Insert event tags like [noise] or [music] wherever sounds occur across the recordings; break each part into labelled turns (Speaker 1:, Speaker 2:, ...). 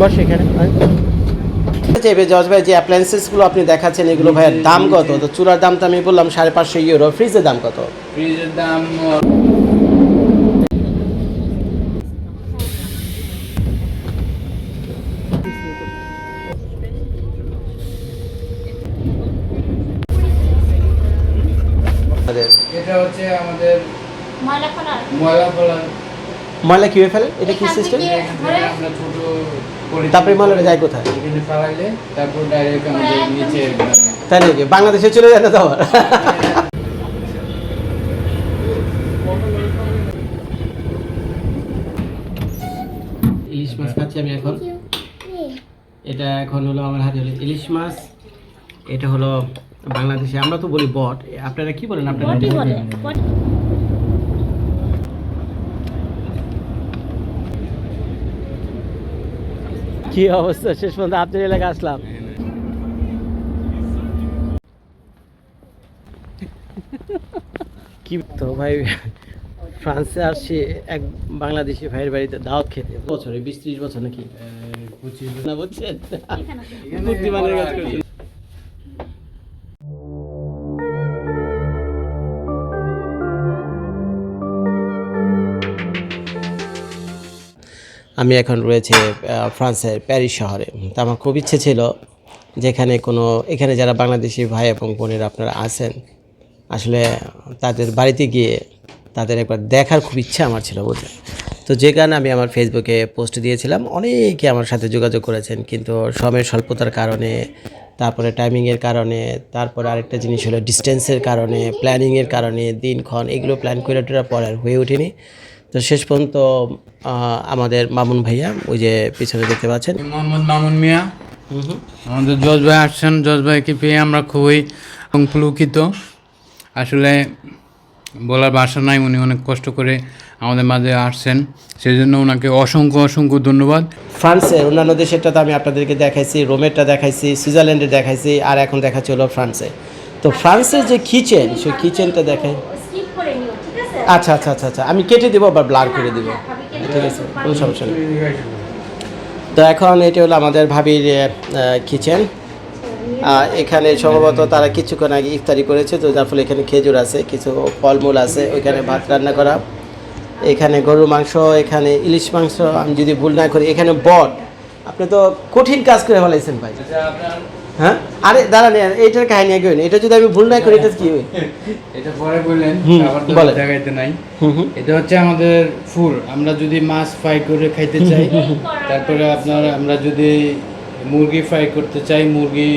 Speaker 1: বস এখানে। এবার জজ ভাই যে অ্যাপ্লায়েন্সেসগুলো আপনি দেখাচ্ছেন এগুলো ভাইয়ের দাম কত? তো চুলার দাম তো আমি বললাম সাড়ে পাঁচশো ইউরো ফ্রিজের দাম কত?
Speaker 2: ফ্রিজের দাম এটা হচ্ছে আমাদের
Speaker 3: ময়লা ফেলার
Speaker 2: ময়লা ফলার
Speaker 1: ময়লা কীভাবে ফেলে? এটা কি সিস্টেম তারপরে ময়লাটা যায় কোথায়?
Speaker 2: তারপর ডাইরেক্ট আমাদের নিচে
Speaker 1: তাই নাকি? বাংলাদেশে চলে যায় না তো আবার ইলিশ মাছ খাচ্ছি আমি এখন। এটা এখন হলো আমার হাতে হলো ইলিশ মাছ। এটা হলো বাংলাদেশে। আমরা তো বলি বট। আপনারা কি বলেন? আপনারা
Speaker 3: বটি বলে বটি।
Speaker 1: কি অবস্থা? শেষ পর্যন্ত আপনার এলাকা আসলাম। কি তো ভাই ফ্রান্সে আসছি এক বাংলাদেশি ভাইয়ের বাড়িতে দাওয়াত খেতে। বছরে বিশ ত্রিশ বছর নাকি? বুঝছেন? বুদ্ধিমানের কাজ করছেন। আমি এখন রয়েছে ফ্রান্সের প্যারিস শহরে। তো আমার খুব ইচ্ছে ছিল যেখানে কোনো, এখানে যারা বাংলাদেশি ভাই এবং বোনেরা আপনারা আছেন, আসলে তাদের বাড়িতে গিয়ে তাদের একবার দেখার খুব ইচ্ছা আমার ছিল বুঝলেন তো যে কারণে আমি আমার ফেসবুকে পোস্ট দিয়েছিলাম। অনেকে আমার সাথে যোগাযোগ করেছেন, কিন্তু সময়ের স্বল্পতার কারণে, তারপরে টাইমিংয়ের কারণে, তারপরে আরেকটা জিনিস হলো ডিস্টেন্সের কারণে প্ল্যানিংয়ের কারণে, দিনক্ষণ, এগুলো প্ল্যান করে পরে আর হয়ে ওঠেনি। তো শেষ পর্যন্ত আমাদের মামুন ভাইয়া ওই যে পিছনে দেখতে পাচ্ছেন।
Speaker 2: মোহাম্মদ মামুন মিয়া। আমাদের জজ ভাই আসছেন। জজ ভাইকে পেয়ে আমরা খুবই পুলকিত আসলে বলার ভাষা নাই উনি অনেক কষ্ট করে আমাদের মাঝে আসছেন। সেই জন্য ওনাকে অসংখ্য অসংখ্য ধন্যবাদ।
Speaker 1: ফ্রান্সের অন্যান্য দেশেরটা তো আমি আপনাদেরকে দেখাইছি রোমেরটা দেখাইছি সুইজারল্যান্ডে দেখাইছি আর এখন দেখাচ্ছি হলো ফ্রান্সে। তো ফ্রান্সের যে কিচেন সেই কিচেনটা দেখাই
Speaker 3: স্কিপ করে নিও ঠিক আছে
Speaker 1: আচ্ছা আচ্ছা আচ্ছা আচ্ছা। আমি কেটে দেবো বা ব্লার করে দেবো।
Speaker 3: হ্যাঁ,
Speaker 1: ঠিক আছে কোনো সমস্যা নেই। তো এখন এটা হলো আমাদের ভাবির কিচেন এখানে সম্ভবত তারা কিছুক্ষণ আগে ইফতারি করেছে তো যার ফলে এখানে খেজুর আছে কিছু ফলমূল আছে ওইখানে ভাত রান্না করা। এখানে গরুর মাংস এখানে ইলিশ মাংস আমি যদি ভুল না করি এখানে বট। আপনি তো কঠিন কাজ করে ফেলাইছেন ভাই। হ্যাঁ? আরে দাঁড়ান এইটার কাহিনী আগে। এটা যদি আমি ভুল না করি এটা কি হয়?
Speaker 2: এটা পরে বললেন আবার তো
Speaker 1: বলেন।
Speaker 2: নাই। এটা হচ্ছে আমাদের ফুল। আমরা যদি মাছ ফ্রাই করে খাইতে চাই তারপরে আপনার আমরা যদি মুরগি ফ্রাই করতে চাই মুরগি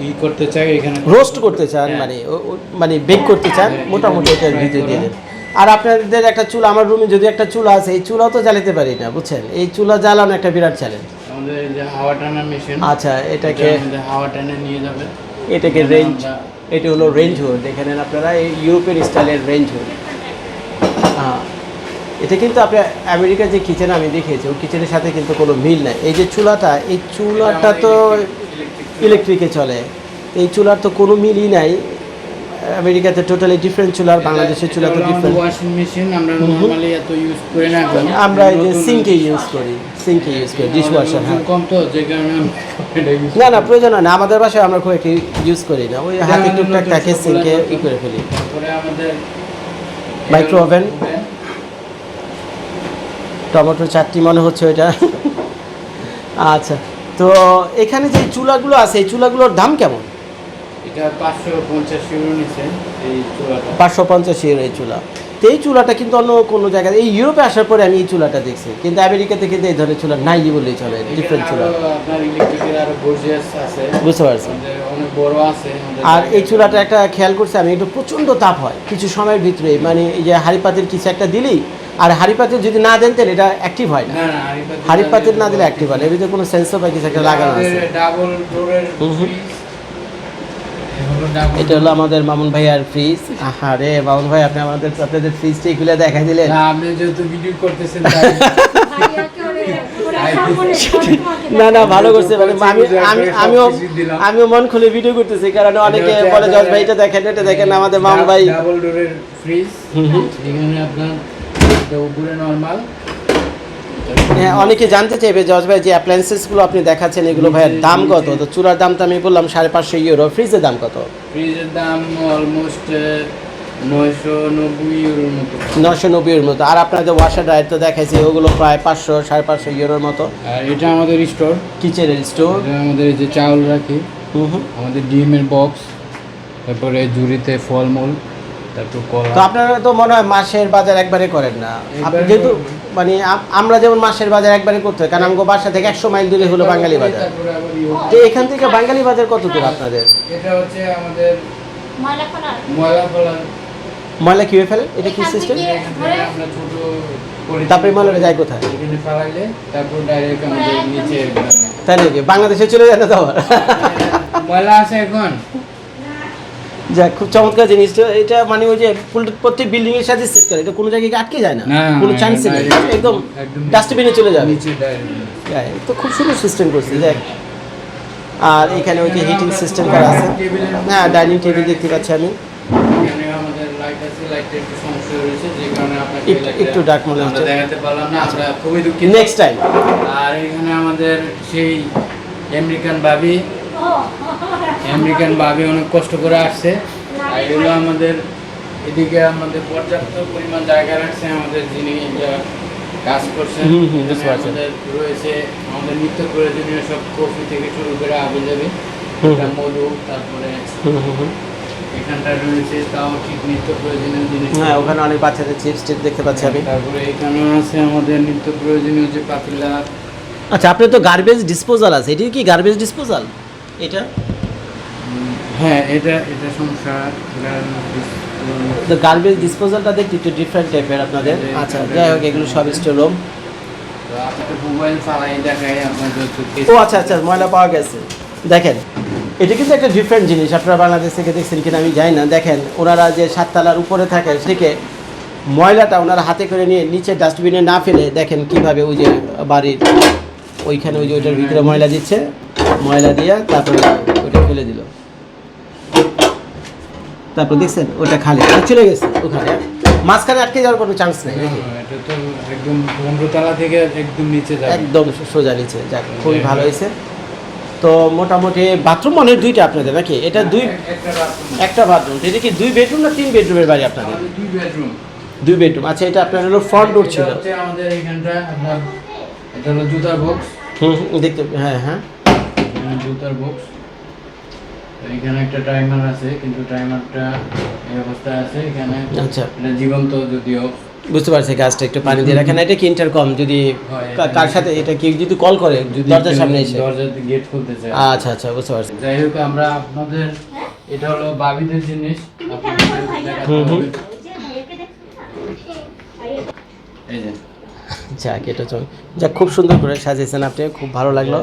Speaker 2: ই করতে চাই এখানে
Speaker 1: রোস্ট করতে চান
Speaker 2: হ্যাঁ।
Speaker 1: মানে মানে বেক করতে চান
Speaker 2: হ্যাঁ,
Speaker 1: মোটামুটি
Speaker 2: এটা
Speaker 1: এটার ভিতরে দিয়ে দেন আর আপনাদের একটা চুলা আমার রুমে যদি একটা চুলা আছে এই চুলাও তো জ্বালাতে পারি না বুঝছেন? এই চুলা জ্বালানো একটা বিরাট চ্যালেঞ্জ
Speaker 2: আমাদের এই যে হাওয়া টানা মেশিন
Speaker 1: আচ্ছা এটাকে
Speaker 2: হাওয়া টানা নিয়ে যাবে।
Speaker 1: এটাকে রেঞ্জ এটা হলো রেঞ্জ হুড দেখে নেন আপনারা এই ইউরোপের স্টাইলের রেঞ্জ হুড হ্যাঁ এটা কিন্তু আপনি আমেরিকার যে কিচেন আমি দেখিয়েছি ওই কিচেনের সাথে কিন্তু কোনো মিল নাই। এই যে চুলাটা এই চুলাটা তো ইলেকট্রিকে চলে। এই চুলার তো কোনো মিলই নাই। আমেরিকাতে টোটালি ডিফারেন্ট চুলা আর বাংলাদেশের চুলা তো ডিফারেন্ট
Speaker 2: ওয়াশিং মেশিন আমরা নরমালি এত ইউজ করি না এখন
Speaker 1: আমরা এই যে সিঙ্কে ইউজ করি সিঙ্কে ইউজ করি ডিশ ওয়াশার হ্যাঁ।
Speaker 2: কম তো যে কারণে
Speaker 1: না না প্রয়োজন হয় না আমাদের বাসায় আমরা খুব একটা ইউজ করি না। ওই হাতে টুকটাক
Speaker 2: সবগুলা
Speaker 1: সিঙ্কে ই করে ফেলি।
Speaker 2: তারপরে আমাদের
Speaker 1: Micro oven? টমেটো চাটনি মনে হচ্ছে ওইটা। আচ্ছা তো এখানে যে চুলাগুলো আছে এই চুলাগুলোর দাম কেমন?
Speaker 2: এটা পাঁচশো পঞ্চাশ ইউরো এই চুলাটা।
Speaker 1: পাঁচশো পঞ্চাশ ইউরো এই চুলা। তো এই চুলাটা কিন্তু অন্য কোনো জায়গায় এই ইউরোপে আসার পরে আমি এই চুলাটা দেখছি। কিন্তু আমেরিকাতে কিন্তু এই ধরনের চুলা নাই বললেই চলে ডিফারেন্ট চুলা। বুঝতে পারছি। আর এই চুলাটা একটা খেয়াল করছি আমি একটু প্রচণ্ড তাপ হয় কিছু সময়ের ভিতরে। মানে এই যে হাড়ি পাতিল কিছু একটা দিলেই আর হাড়ি পাতিল যদি না দেন তাহলে এটা অ্যাক্টিভ হয় না।
Speaker 2: না না
Speaker 1: দিলে অ্যাক্টিভ হয় না। এর ভিতরে কোনো সেন্সর বা কিছু একটা লাগানো আছে।
Speaker 2: ডাবল ডোরের।
Speaker 1: এটা হলো আমাদের মামুন ভাই আর ফ্রিজ আরে মামুন ভাই আপনি আমাদের আপনাদের ফ্রিজটাই খুলে দেখাই দিলেন।
Speaker 2: না আপনি যেহেতু ভিডিও করতেছেন [laughs]
Speaker 1: না না ভালো করছে মানে আমি আমি আমিও আমিও মন খুলে ভিডিও করতেছি কারণ অনেকে
Speaker 2: এটা
Speaker 1: বলে জজ ভাই এটা দেখেন এটা দেখেন আমাদের মামুন ভাই।
Speaker 2: ডাবল ডোরের ফ্রিজ
Speaker 1: হুম হুম।
Speaker 2: এখানে আপনার এটা উপরে নরমাল
Speaker 1: হ্যাঁ অনেকে জানতে চাইবে জজ ভাই যে অ্যাপ্লায়েন্সেসগুলো আপনি দেখাচ্ছেন এগুলো ভাইয়ের দাম কত? তো চূড়ার দাম তো আমি বললাম সাড়ে পাঁচশো ইউরো ফ্রিজের দাম কত?
Speaker 2: ফ্রিজের দাম অলমোস্ট নয়শো নব্বই ইউরোর মতো।
Speaker 1: নশো আর আপনাদের ওয়াশার ডায়েট তো দেখাইছি ওগুলো প্রায় পাঁচশো সাড়ে পাঁচশো ইউরোর মতো।
Speaker 2: এটা আমাদের স্টোর
Speaker 1: কিচেনের স্টোর
Speaker 2: আমাদের যে চাউল রাখি। আমাদের ডিমের বক্স তারপরে ঝুড়িতে ফলমূল তারপর
Speaker 1: তো আপনারা তো মনে হয় মাসের বাজার একবারে করেন না। আপনি যেহেতু। মানে আমরা যেমন মাসের বাজার একবারে করতে হয় কারণ আমাকে বাসা থেকে একশো মাইল দূরে হলো বাঙালি বাজার। তো এখান থেকে বাঙালি বাজার কত দূর আপনাদের?
Speaker 2: এটা হচ্ছে আমাদের
Speaker 3: ময়লা
Speaker 1: কীভাবে ফেলে? এটা কি সিস্টেম তারপরে ময়লাটা যায় কোথায়?
Speaker 2: এখানে ফেলাইলে তারপর ডাইরেক্ট আমাদের নিচে গ্রামে।
Speaker 1: তাই নাকি? বাংলাদেশে চলে যায় না তো
Speaker 2: ময়লা আছে এখন।
Speaker 1: যাক খুব চমৎকার জিনিস। এটা মানে ওই যে প্রত্যেক বিল্ডিং এর সাথে সেট করে এটা কোনো জায়গায় আটকে যায় না। কোনো চান্স নেই। একদম ডাস্টবিনে চলে যাবে। হ্যাঁ, তো খুব সুন্দর সিস্টেম করছে দেখ আর এখানে ওই যে হিটিং সিস্টেম করা আছে। হ্যাঁ ডাইনিং টেবিল দেখতে পাচ্ছি আমি।
Speaker 2: এখানে আমাদের লাইট আছে লাইটের একটু
Speaker 1: dark মনে হচ্ছে।
Speaker 2: দেখাতে পারলাম না আমরা খুবই দুঃখিত।
Speaker 1: নেক্সট টাইম
Speaker 2: আর এখানে আমাদের সেই আমেরিকান ভাবি। আমেরিকান ভাবি অনেক কষ্ট করে আসছে। আর এগুলো আমাদের এদিকে আমাদের পর্যাপ্ত পরিমাণ জায়গা রাখছে আমাদের যিনি কাজ করছেন। আমাদের রয়েছে আমাদের নিত্য প্রয়োজনীয় সব কফি থেকে শুরু করে আবি যাবে
Speaker 1: হুম, হুম।
Speaker 2: মধু তারপরে এখানটা রয়েছে তাও ঠিক নিত্য প্রয়োজনীয় জিনিস।
Speaker 1: হ্যাঁ ওখানে অনেক বাচ্চাদের চিপস টিপস দেখতে পাচ্ছি আমি।
Speaker 2: তারপরে এখানে আছে আমাদের নিত্য প্রয়োজনীয় যে পাতিলা।
Speaker 1: আচ্ছা আপনার তো গার্বেজ ডিসপোজাল আছে এটি কি গার্বেজ ডিসপোজাল এটা?
Speaker 2: হ্যাঁ এটা এটা সমস্যা
Speaker 1: তো গার্বেজ ডিসপোজালটা দেখতে একটু ডিফারেন্ট টাইপের আপনাদের। আচ্ছা যাই হোক এগুলো সব স্টোর রুম ও আচ্ছা আচ্ছা ময়লা পাওয়া গেছে। দেখেন এটা কিন্তু একটা ডিফারেন্ট জিনিস। আপনারা বাংলাদেশ থেকে দেখছেন কিনা আমি জানি না। দেখেন ওনারা যে সাততলার উপরে থাকে থেকে ময়লাটা ওনারা হাতে করে নিয়ে নিচে ডাস্টবিনে না ফেলে দেখেন কীভাবে ওই যে বাড়ির ওইখানে ওই যে ওইটার ভিতরে ময়লা দিচ্ছে। ময়লা দিয়ে তারপরে ওইটা ফেলে দিল। তারপর দেখছেন ওটা খালি। চলে গেছে ওখানে। মাঝখানে আটকে যাওয়ার কোনো চান্স নেই
Speaker 2: হ্যাঁ, এটা তো একদম পনেরো তলা থেকে একদম নিচে যাবে।
Speaker 1: একদম সোজা নিচে যাক খুবই ভালো হয়েছে। তো মোটামুটি বাথরুম মানে দুইটা আপনাদের নাকি? এটা দুই
Speaker 2: একটা
Speaker 1: বাথরুম এটা কি দুই বেডরুম না তিন বেডরুমের বাড়ি আপনাদের?
Speaker 2: দুই বেডরুম
Speaker 1: দুই বেডরুম আচ্ছা এটা আপনার হলো ফ্রন্ট ডোর ছিল।
Speaker 2: আমাদের এখানটা আপনার এটা হলো জুতার বক্স
Speaker 1: দেখতে হ্যাঁ হ্যাঁ।
Speaker 2: জুতার বক্স এখানে একটা টাইমার আছে কিন্তু টাইমারটা এই অবস্থায় আছে এখানে
Speaker 1: আচ্ছা।
Speaker 2: এটা জীবন্ত যদিও।
Speaker 1: বুঝতে পারছি গাছটা একটু পানি দিয়ে রাখেন। এটা কি ইন্টারকম যদি
Speaker 2: হয়,
Speaker 1: কা- কার সাথে এটা কেউ যদি কল করে
Speaker 2: যদি
Speaker 1: দরজার সামনে এসে?
Speaker 2: দরজার গেট খুলতে চায়।
Speaker 1: আচ্ছা আচ্ছা বুঝতে পারছি।
Speaker 2: যাই হোক আমরা আপনাদের এটা হলো বাবিদের জিনিস।
Speaker 1: হুম, হুম।
Speaker 2: এই যে।
Speaker 1: যাক এটা চল যাক খুব সুন্দর করে সাজিয়েছেন আপনি খুব ভালো লাগল।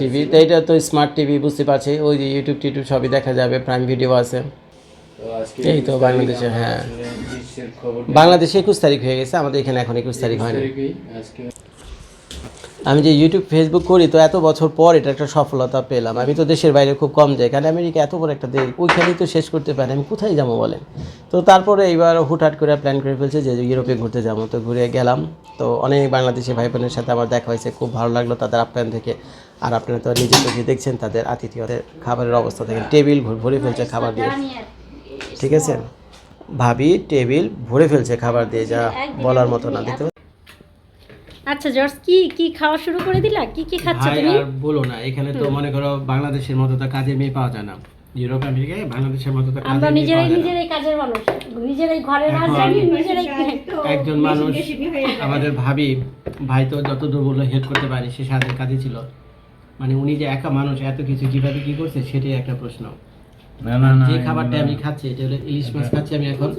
Speaker 1: টিভি তো এটা তো স্মার্ট টিভি বুঝতে পারছি। ওই যে ইউটিউব টিউটিউব সবই দেখা যাবে প্রাইম ভিডিও আছে। এই তো বাংলাদেশে, হ্যাঁ। বাংলাদেশে একুশ তারিখ হয়ে গেছে আমাদের এখানে এখন একুশ তারিখ হয়নি। আমি যে ইউটিউব ফেসবুক করি, তো এত বছর পর এটা একটা সফলতা পেলাম। আমি তো দেশের বাইরে খুব কম যাই, কারণ আমেরিকা এত বড় একটা দেশ, ওইখানেই তো শেষ করতে পারি, আমি কোথায় যাব বলেন? তো তারপরে এইবার হুটহাট করে প্ল্যান করে ফেলছে যে ইউরোপে ঘুরতে যাব, তো ঘুরে গেলাম। তো অনেক বাংলাদেশি ভাই বোনের সাথে আমার দেখা হয়েছে, খুব ভালো লাগল তাদের আপ্যায়ন থেকে। আর আপনারা তো নিজে চোখে দেখছেন তাদের আতিথেয়দের খাবারের অবস্থা থেকে টেবিল ভরে ফেলছে খাবার দিয়ে। ঠিক আছে? ভাবি টেবিল ভরে ফেলছে খাবার দিয়ে, যা বলার মতো না, দেখতে
Speaker 3: আচ্ছা জর্জ কি কি খাওয়া শুরু করে দিলা? কি কি খাচ্ছ তুমি?
Speaker 1: আর বলো না এখানে তো মনে করো বাংলাদেশের মতো তো কাজের মেয়ে পাওয়া যায় না। ইউরোপ আমেরিকায় বাংলাদেশের মতো তো
Speaker 3: আমরা
Speaker 1: কাজের মেয়ে
Speaker 3: নিজেরাই। নিজেরাই কাজের মানুষ। নিজেরাই ঘরের
Speaker 1: এখন
Speaker 3: রাজধানী নিজেরাই
Speaker 1: একজন মানুষ আমাদের ভাবি ভাই তো যত দূর বলল হেল্প করতে পারি সে সাথে কাজে ছিল। মানে উনি যে একা মানুষ এত কিছু কীভাবে কি করছে সেটাই একটা প্রশ্ন।
Speaker 2: না না না
Speaker 1: যে খাবারটা আমি খাচ্ছি এটা হলো ইলিশ মাছ খাচ্ছি আমি এখন।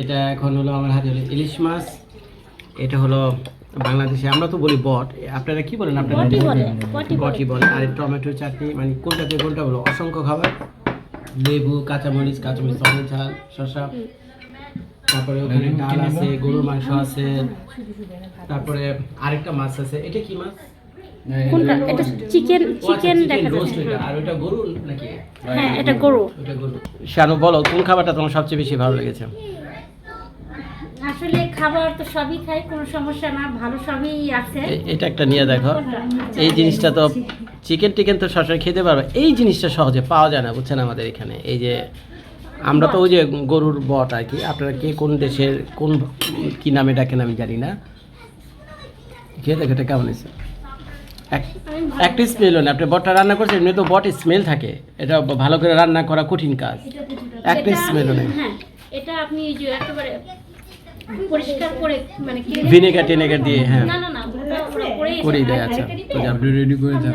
Speaker 1: এটা এখন হলো আমার হাতে হলো ইলিশ মাছ এটা হলো বাংলাদেশে আমরা তো বলি বট। আপনারা কি বলেন? আপনারা
Speaker 3: বটি বলে
Speaker 1: আর টমেটো চাটনি মানে কোনটা কোনটাতে কোনটা বলো? অসংখ্য খাবার। লেবু কাঁচামরিচ কাঁচামরিচ টমেটো ঝাল শসা। তারপরে ওখানে ডাল আছে গরুর মাংস আছে। তারপরে আরেকটা মাছ আছে। এটা কি মাছ?
Speaker 3: কোনটা? এটা চিকেন
Speaker 1: আচ্ছা,
Speaker 3: চিকেন দেখা যাচ্ছে।
Speaker 1: আর ওটা গরু নাকি?
Speaker 3: হ্যাঁ এটা গরু।
Speaker 1: ওটা গরু শানু বলো কোন খাবারটা তোমার সবচেয়ে বেশি ভালো লেগেছে?
Speaker 3: আসলে খাবার তো সবই খাই কোনো সমস্যা না ভালো সবই আছে।
Speaker 1: এটা একটা নিয়ে দেখো। এই জিনিসটা তো চিকেন টিকেন তো সবসময় খেতে পারবে। এই জিনিসটা সহজে পাওয়া যায় না বুঝছেন আমাদের এখানে। এই যে আমরা তো ওই যে গরুর বট আর কি আপনারা কে কোন দেশের কোন কি নামে ডাকেন আমি জানি না। খেয়ে দেখো এটা কেমন হয়েছে। এক- একটা স্মেলও না আপনি বটটা রান্না করছেন এমনি তো বট স্মেল থাকে। এটা ভালো করে রান্না করা কঠিন কাজ। একটা স্মেলও নেই
Speaker 3: হ্যাঁ এটা আপনি একেবারে পরিষ্কার করে মানে
Speaker 1: ভিনেগার টিনেগার দিয়ে হ্যাঁ।
Speaker 3: না না না
Speaker 1: দেয় আচ্ছা তো
Speaker 2: আপনি রেডি করে দেন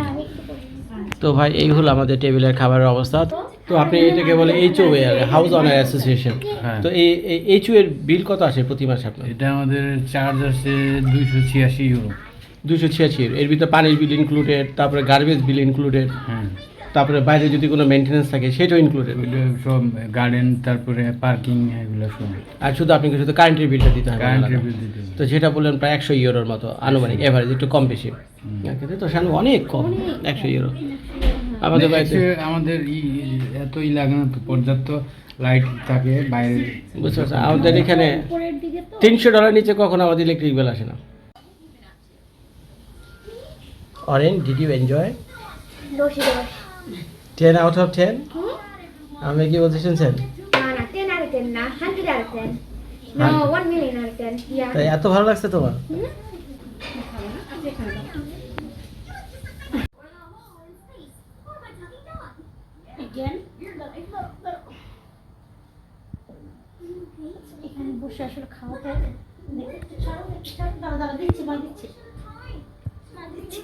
Speaker 1: তো ভাই এই হলো আমাদের টেবিলের খাবারের অবস্থা। তো আপনি এটাকে বলে এইচও হাউস অনার অ্যাসোসিয়েশন
Speaker 2: হ্যাঁ।
Speaker 1: তো এই এইচও এর বিল কত আসে প্রতি মাসে আপনার?
Speaker 2: এটা আমাদের চার্জ আছে দুইশো ছিয়াশি ইউরো
Speaker 1: দুশো ছিয়াশি এর ভিতরে পানির বিল ইনক্লুডেড তারপরে গার্বেজ বিল ইনক্লুডেড
Speaker 2: হ্যাঁ।
Speaker 1: তারপরে বাইরে যদি কোনো মেনটেন্যান্স থাকে সেটাও ইনক্লুডেড
Speaker 2: সব গার্ডেন তারপরে পার্কিং এগুলো সব।
Speaker 1: আর শুধু আপনাকে শুধু কারেন্টের বিলটা দিতে হবে
Speaker 2: কারেন্ট
Speaker 1: আলাদা।
Speaker 2: বিল দিতে
Speaker 1: তো যেটা বললেন প্রায় একশো ইউরোর মতো আনুমানিক এভারেজ একটু কম বেশি। তো শানু অনেক কম একশো ইউরো। আমাদের বাড়িতে
Speaker 2: আমাদের এতই লাগে না তো পর্যাপ্ত লাইট থাকে বাইরে।
Speaker 1: বুঝতে পারছেন? আমাদের এখানে তিনশো ডলার নিচে কখনো আমাদের ইলেকট্রিক বিল আসে না। Orange did you enjoy ten out of ten আমি কি বলতে শুনছেন
Speaker 4: না না না নো ইয়া
Speaker 1: তাই এত ভালো লাগছে তোমার
Speaker 3: Again. এখানে বসে আসলে খাওয়াটা দাঁড়া দাঁড়া দিচ্ছি মা দিচ্ছি মা দিচ্ছি